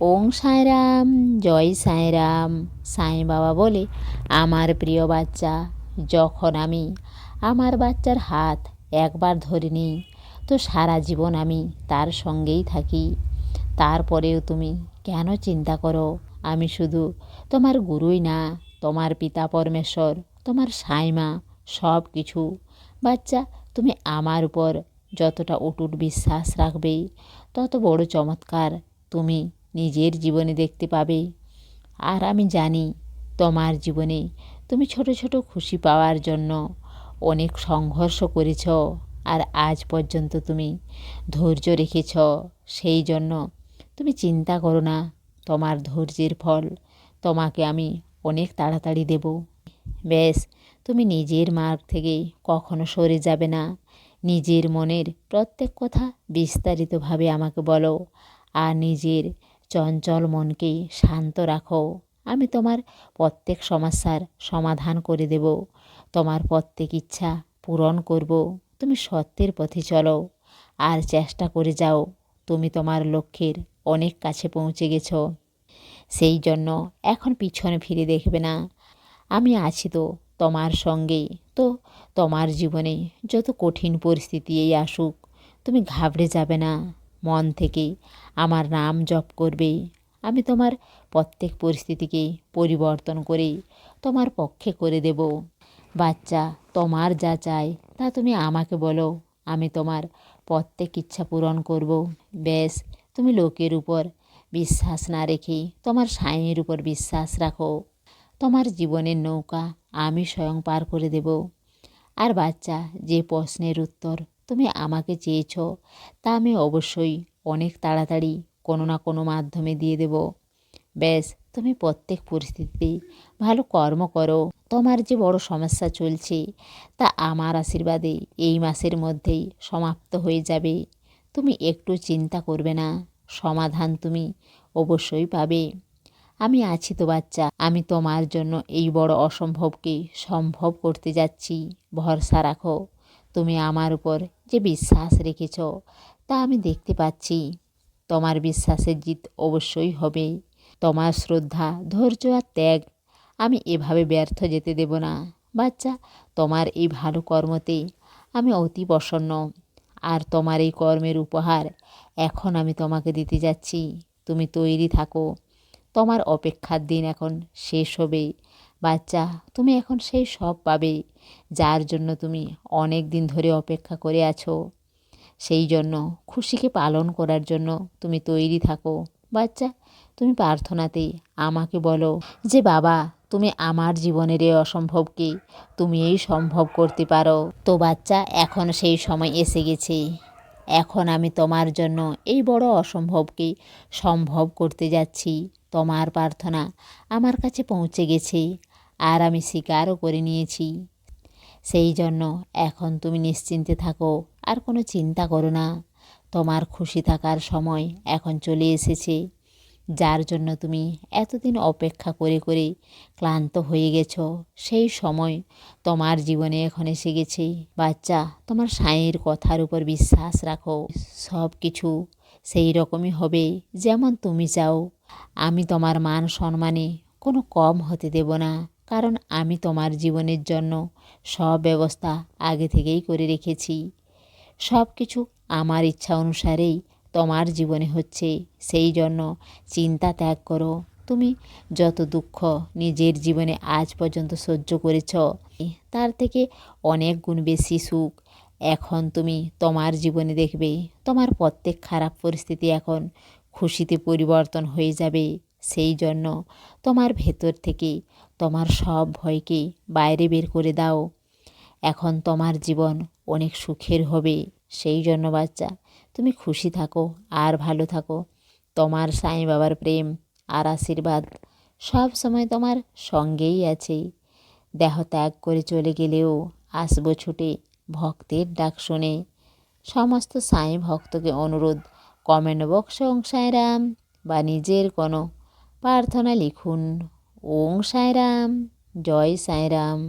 ওং সাঁয়রাম জয় সাঁয়রাম সাঁই বাবা বলে, আমার প্রিয় বাচ্চা, যখন আমি আমার বাচ্চার হাত একবার ধরে নিই, তো সারা জীবন আমি তার সঙ্গেই থাকি। তারপরেও তুমি কেন চিন্তা করো? আমি শুধু তোমার গুরুই না, তোমার পিতা পরমেশ্বর, তোমার সাইমা, সব কিছু। বাচ্চা, তুমি আমার উপর যতটা অটুট বিশ্বাস রাখবে, তত বড় চমৎকার তুমি নিজের জীবনে দেখতে পাবে। আর আমি জানি তোমার জীবনে তুমি ছোট ছোট খুশি পাওয়ার জন্য অনেক সংঘর্ষ করেছ আর আজ পর্যন্ত তুমি ধৈর্য রেখেছ। সেই জন্য তুমি চিন্তা করো না, তোমার ধৈর্যের ফল তোমাকে আমি অনেক তাড়াতাড়ি দেব। ব্যাস, তুমি নিজের মার্গ থেকে কখনো সরে যাবে না। নিজের মনের প্রত্যেক কথা বিস্তারিতভাবে আমাকে বলো। আর নিজের চঞ্চল মনকে শান্ত রাখো। আমি তোমার প্রত্যেক সমস্যার সমাধান করে দেব। তোমার প্রত্যেক ইচ্ছা পূরণ করব। তুমি সত্যের পথে চলো। আর চেষ্টা করে যাও। তুমি তোমার লক্ষ্যের অনেক কাছে পৌঁছে গেছো। সেই জন্য এখন পিছনে ফিরে দেখবে না। আমি আছি তো তোমার সঙ্গে তো তোমার জীবনে যত কঠিন পরিস্থিতি এই আসুক, তুমি ঘাবড়ে যাবে না। মন থেকে আমার নাম জপ করবে আমি তোমার প্রত্যেক পরিস্থিতিকে পরিবর্তন করে তোমার পক্ষে করে দেব। বাচ্চা, তোমার যা চাই, তা তুমি আমাকে বলো। আমি তোমার প্রত্যেক ইচ্ছা পূরণ করব। বেশ তুমি লোকের উপর বিশ্বাস না রেখে তোমার সাঁয়ের উপর বিশ্বাস রাখো। তোমার জীবনের নৌকা আমি স্বয়ং পার করে দেব। আর বাচ্চা, যে প্রশ্নের উত্তর তুমি আমাকে চেয়েছ, তা আমি অবশ্যই অনেক তাড়াতাড়ি কোনো না কোনো মাধ্যমে দিয়ে দেব। ব্যাস, তুমি প্রত্যেক পরিস্থিতিতে ভালো কর্ম করো। তোমার যে বড় সমস্যা চলছে, তা আমার আশীর্বাদে এই মাসের মধ্যেই সমাপ্ত হয়ে যাবে। তুমি একটু চিন্তা করবে না, সমাধান তুমি অবশ্যই পাবে। আমি আছি তো বাচ্চা, আমি তোমার জন্য এই বড় অসম্ভবকে সম্ভব করতে যাচ্ছি। ভরসা রাখো। তুমি আমার উপর যে বিশ্বাস রেখেছ, তা আমি দেখতে পাচ্ছি। তোমার বিশ্বাসের জিত অবশ্যই হবে তোমার শ্রদ্ধা, ধৈর্য আর ত্যাগ আমি এভাবে ব্যর্থ যেতে দেব না। বাচ্চা, তোমার এই ভালো কর্মতে আমি অতি প্রসন্ন আর তোমার এই কর্মের উপহার এখন আমি তোমাকে দিতে যাচ্ছি। তুমি তৈরি থাকো। তোমার অপেক্ষার দিন এখন শেষ হবে বাচ্চা, তুমি এখন সেই সব পাবে, যার জন্য তুমি অনেক দিন ধরে অপেক্ষা করে আছো। সেই জন্য, খুশিকে পালন করার জন্য তুমি তৈরি থাকো। বাচ্চা, তুমি প্রার্থনাতে আমাকে বলো যে, বাবা, তুমি আমার জীবনের এই অসম্ভবকে তুমি এই সম্ভব করতে পারো। তো বাচ্চা, এখন সেই সময় এসে গেছে। এখন আমি তোমার জন্য এই বড় অসম্ভবকে সম্ভব করতে যাচ্ছি। তোমার প্রার্থনা আমার কাছে পৌঁছে গেছে। আর আমি স্বীকারও করে নিয়েছি। সেই জন্য এখন তুমি নিশ্চিন্তে থাকো, আর কোনো চিন্তা করো না। তোমার খুশি থাকার সময় এখন চলে এসেছে, যার জন্য তুমি এতদিন অপেক্ষা করে করে ক্লান্ত হয়ে গেছো। সেই সময় তোমার জীবনে এখন এসে গেছে। বাচ্চা, তোমার সাঁয়ের কথার উপর বিশ্বাস রাখো। সব কিছু সেই রকমই হবে যেমন তুমি চাও। আমি তোমার মান সম্মানে কোনো কম হতে দেব না। কারণ আমি তোমার জীবনের জন্য সব ব্যবস্থা আগে থেকেই করে রেখেছি। সব কিছু আমার ইচ্ছা অনুসারেই তোমার জীবনে হচ্ছে। সেই জন্য চিন্তা ত্যাগ করো। তুমি যত দুঃখ নিজের জীবনে আজ পর্যন্ত সহ্য করেছ, তার থেকে অনেক গুণ বেশি সুখ। এখন তুমি তোমার জীবনে দেখবে, তোমার প্রত্যেক খারাপ পরিস্থিতি এখন খুশিতে পরিবর্তন হয়ে যাবে। সেই জন্য তোমার ভেতর থেকে তোমার সব ভয়কে বাইরে বের করে দাও। এখন তোমার জীবন অনেক সুখের হবে। সেই জন্য বাচ্চা, তুমি খুশি থাকো আর ভালো থাকো। তোমার সাই বাবার প্রেম আর আশীর্বাদ সব সময় তোমার সঙ্গেই আছে। দেহ ত্যাগ করে চলে গেলেও আসব ছুটে ভক্তের ডাক শুনে। সমস্ত সাই ভক্তকে অনুরোধ, কমেন্ট বক্সে ওং রাম বা নিজের কোনো প্রার্থনা লিখুন। ওং সাঁয়রাম জয় সাঁয়রাম